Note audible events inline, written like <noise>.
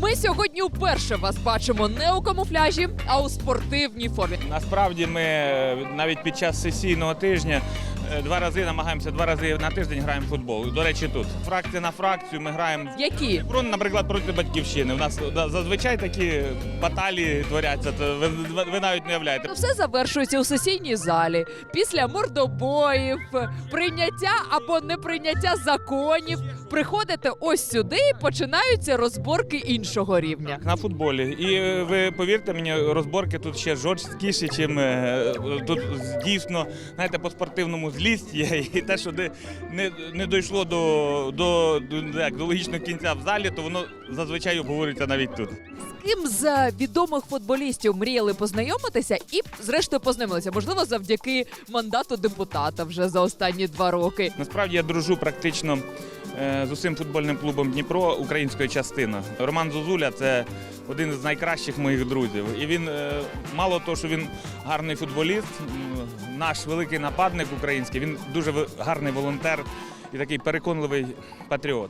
Ми сьогодні вперше вас бачимо не у камуфляжі, а у спортивній формі. Насправді ми е, навіть під час сесійного тижня е, два рази намагаємося два рази на тиждень граємо в футбол. До речі, тут фракція на фракцію. Ми граємо Які? Наприклад, проти батьківщини. У нас зазвичай такі баталії творяться. Ви, ви- навіть не уявляєте. Все завершується у сесійній залі після мордобоїв, прийняття або неприйняття законів. Приходите ось сюди і починаються розборки іншого рівня. На футболі. І е, ви повірте мені, розборки тут ще жорсткіші, чим е, тут дійсно, знаєте, по спортивному злість є. <laughs> І те, що не, не, не дійшло до, до, до, як, до логічного кінця в залі, то воно зазвичай обговорюється навіть тут. З ким з відомих футболістів мріяли познайомитися і, зрештою, познайомилися. Можливо, завдяки мандату депутата вже за останні два роки. Насправді я дружу практично е, з усім футбольним клубом Дніпро української частини. Роман Зозуля це один з найкращих моїх друзів. І він е, мало того, що він гарний футболіст, наш великий нападник український, він дуже гарний волонтер і такий переконливий патріот.